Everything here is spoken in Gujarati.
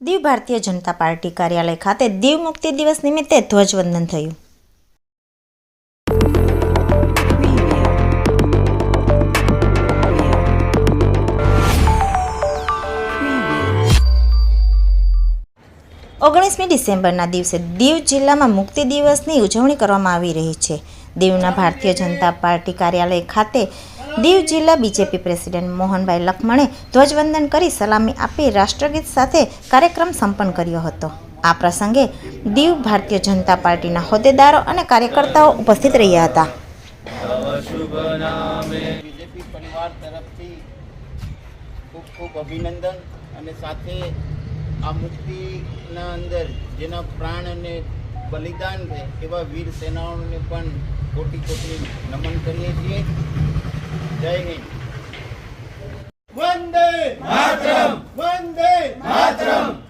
દીવ ભારતીય જનતા પાર્ટી કાર્યાલય ખાતે દીવ મુક્તિ દિવસ નિમિત્તે ધ્વજવંદન થયું. ઓગણીસમી ડિસેમ્બરના દિવસે દીવ જિલ્લામાં મુક્તિ દિવસની ઉજવણી કરવામાં આવી રહી છે. દીવના ભારતીય જનતા પાર્ટી કાર્યાલય ખાતે દીવ જિલ્લા બીજેપી પ્રેસિડેન્ટ મોહનભાઈ લખમણે ધ્વજવંદન કરી સલામી આપી રાષ્ટ્રગીત સાથે કાર્યક્રમ સંપન્ન કર્યો હતો. આ પ્રસંગે દીવ ભારતીય જનતા પાર્ટીના હોદ્દેદારો અને કાર્યકર્તાઓ ઉપસ્થિત રહ્યા હતા. બીજેપી પરિવાર તરફથી ખૂબ ખૂબ અભિનંદન અને સાથે આ અંદર જેના પ્રાણ અને બલિદાન છે એવા વીર સેનાઓને પણ કોટી કોટી નમન કરીએ છીએ. One day, Vande Mataram. Vande Mataram.